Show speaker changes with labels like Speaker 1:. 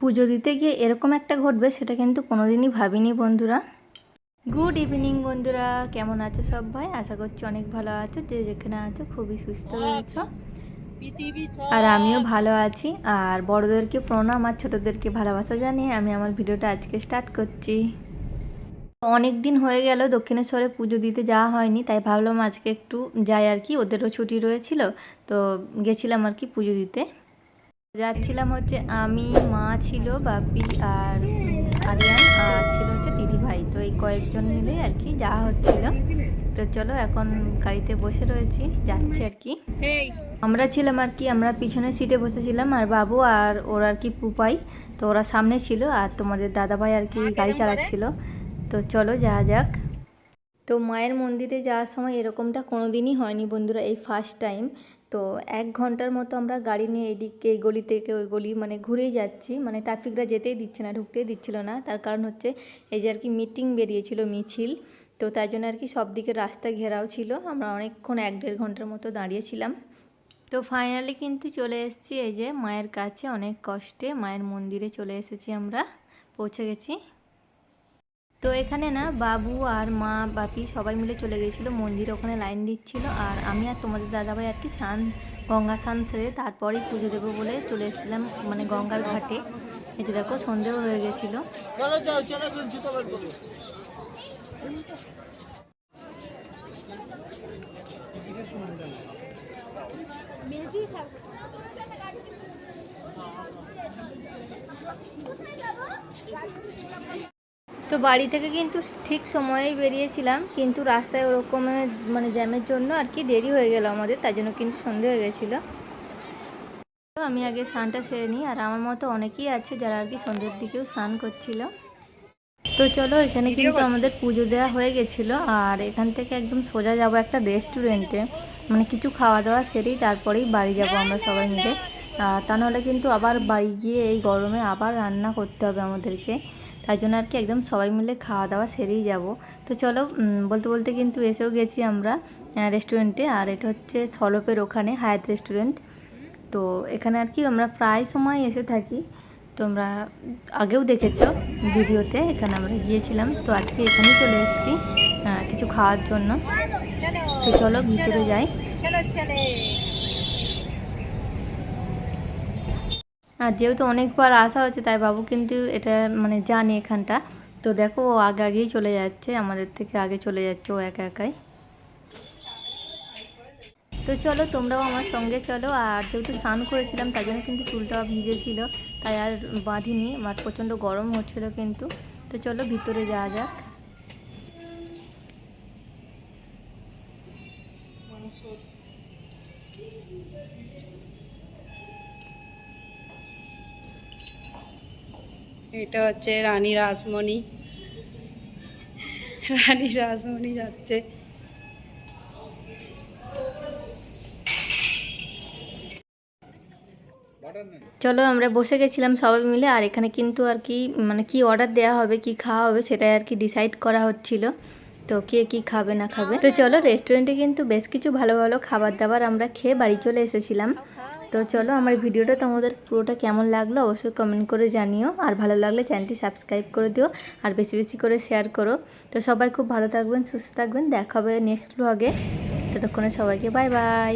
Speaker 1: পুজো দিতে গিয়ে এরকম একটা ঘটবে সেটা কিন্তু কোনোদিনই ভাবিনি বন্ধুরা। গুড ইভিনিং বন্ধুরা কেমন আছো সবাই? আশা করছি অনেক ভালো আছো যে যেখানে আছো খুবই সুস্থ রয়েছো। আর আমিও ভালো আছি আর বড়োদেরকে প্রণাম আর ছোটোদেরকে ভালোবাসা জানিয়ে আমি আমার ভিডিওটা আজকে স্টার্ট করছি। অনেক দিন হয়ে গেল দক্ষিণেশ্বরে পুজো দিতে যাওয়া হয়নি তাই ভাবলাম আজকে একটু যাই আর কি ওদেরও ছুটি রয়েছিল তো গেছিলাম আর কি পুজো দিতে। যাচ্ছিলাম হচ্ছে আমি মা ছিল বাপি আর আরিয়ান আর ছিল হচ্ছে দিদি ভাই তো এই কয়েকজন মিলে আর কি যাওয়া হচ্ছিল। তো চলো এখন গাড়িতে বসে রয়েছি যাচ্ছি আর কি। আমরা ছিলাম আর কি আমরা পিছনের সিটে বসেছিলাম আর বাবু আর ওর আর কি পুপাই তো ওরা সামনে ছিল আর তোমাদের দাদাভাই আর কি গাড়ি চালাচ্ছিল। তো চলো যাওয়া যাক। তো মায়ের মন্দিরে যাওয়ার সময় এরকমটা কোনো দিনই হয়নি বন্ধুরা এই ফার্স্ট টাইম তো এক ঘণ্টার মতো আমরা গাড়ি নিয়ে এইদিকে, এই গলি থেকে ওই গলি মানে ঘুরেই যাচ্ছি। মানে ট্রাফিকরা যেতেই দিচ্ছে না, ঢুকতেই দিচ্ছিল না। তার কারণ হচ্ছে এই যে আর কি মিটিং বেরিয়েছিল মিছিল, তো তাই জন্য আর কি সব দিকে রাস্তা ঘেরাও ছিল। আমরা অনেকক্ষণ এক দেড় ঘণ্টার মতো দাঁড়িয়েছিলাম। তো ফাইনালি কিন্তু চলে এসেছি এই যে মায়ের কাছে, অনেক কষ্টে। মায়ের মন্দিরে চলে এসেছি আমরা, পৌঁছে গেছি। তো এখানে না বাবু আর মা বাপি সবাই মিলে চলে গেছিল, মন্দিরে ওখানে লাইন দিচ্ছিল আর আমি আর তোমাদের দাদাভাই আর কি স্নান, গঙ্গা স্নান সেরে তারপরেই পুজো দেবো বলে চলে এসেছিলাম মানে গঙ্গার ঘাটে। এই যে দেখো সন্ধেও হয়ে গেছিল। তো বাড়ি থেকে কিন্তু ঠিক সময়েই বেরিয়েছিলাম কিন্তু রাস্তায় ওরকম মানে জ্যামের জন্য আর কি দেরি হয়ে গেল আমাদের তার জন্য কিন্তু সন্ধে হয়ে গেছিল। আমি আগে স্নানটা সেরে নিই আর আমার মতো অনেকেই আছে যারা আর কি সন্ধ্যের দিকেও স্নান করছিল। তো চলো এখানে কিন্তু আমাদের পুজো দেওয়া হয়ে গেছিল আর এখান থেকে একদম সোজা যাব একটা রেস্টুরেন্টে। মানে কিছু খাওয়া দাওয়া সেরেই তারপরেই বাড়ি যাব আমরা সবাই মিলে। তা নাহলে কিন্তু আবার বাড়ি গিয়ে এই গরমে আবার রান্না করতে হবে আমাদেরকে। তাই জন্য আর কি একদম সবাই মিলে খাওয়া দাওয়া সেরেই যাব। তো চলো বলতে বলতে কিন্তু এসেও গেছি আমরা রেস্টুরেন্টে আর এটা হচ্ছে সলপের ওখানে, হায়াত রেস্টুরেন্ট তো এখানে আর কি আমরা প্রায় সময় এসে থাকি। তোমরা আগেও দেখেছ ভিডিওতে, এখানে আমরা গিয়েছিলাম। তো আজকে এখানেই চলে এসেছি কিছু খাওয়ার জন্য। তো চলো, ভিতরে যাই। আর যেহেতু অনেকবার আসা হচ্ছে তাই বাবু কিন্তু এটা মানে জানে এখানটা। তো দেখো, ও আগে আগেই চলে যাচ্ছে, আমাদের থেকে আগে চলে যাচ্ছে ও একা একাই। তো চলো, তোমরাও আমার সঙ্গে চলো। আর যেহেতু স্নান করেছিলাম, তার জন্য কিন্তু চুলটাও ভিজেছিল, তাই আর বাঁধিনি। আমার প্রচণ্ড গরম হচ্ছিল কিন্তু। তো চলো, ভিতরে যাওয়া যাক।
Speaker 2: এটা হচ্ছে রানী রাসমণি। রানী রাসমণি যাচ্ছে।
Speaker 1: চলো আমরা বসে গেছিলাম সবাই মিলে, আর এখানে কিন্তু আর কি মানে কি অর্ডার দেওয়া হবে, কি খাওয়া হবে সেটাই আর কি ডিসাইড করা হচ্ছিল। তো কে কি খাবে না খাবে। তো চলো রেস্টুরেন্টে কিন্তু বেশ কিছু ভালো ভালো খাবার দাবার আমরা খেয়ে বাড়ি চলে এসেছিলাম। তো চলো আমার ভিডিওটা তোমাদের পুরোটা কেমন লাগল অবশ্যই কমেন্ট করে জানিও। আর ভালো লাগলে চ্যানেলটি সাবস্ক্রাইব করে দিও আর বেশি বেশি করে শেয়ার করো। তো সবাই খুব ভালো থাকবেন, সুস্থ থাকবেন। দেখা হবে নেক্সট ব্লগে ততক্ষণে সবাইকে বাই বাই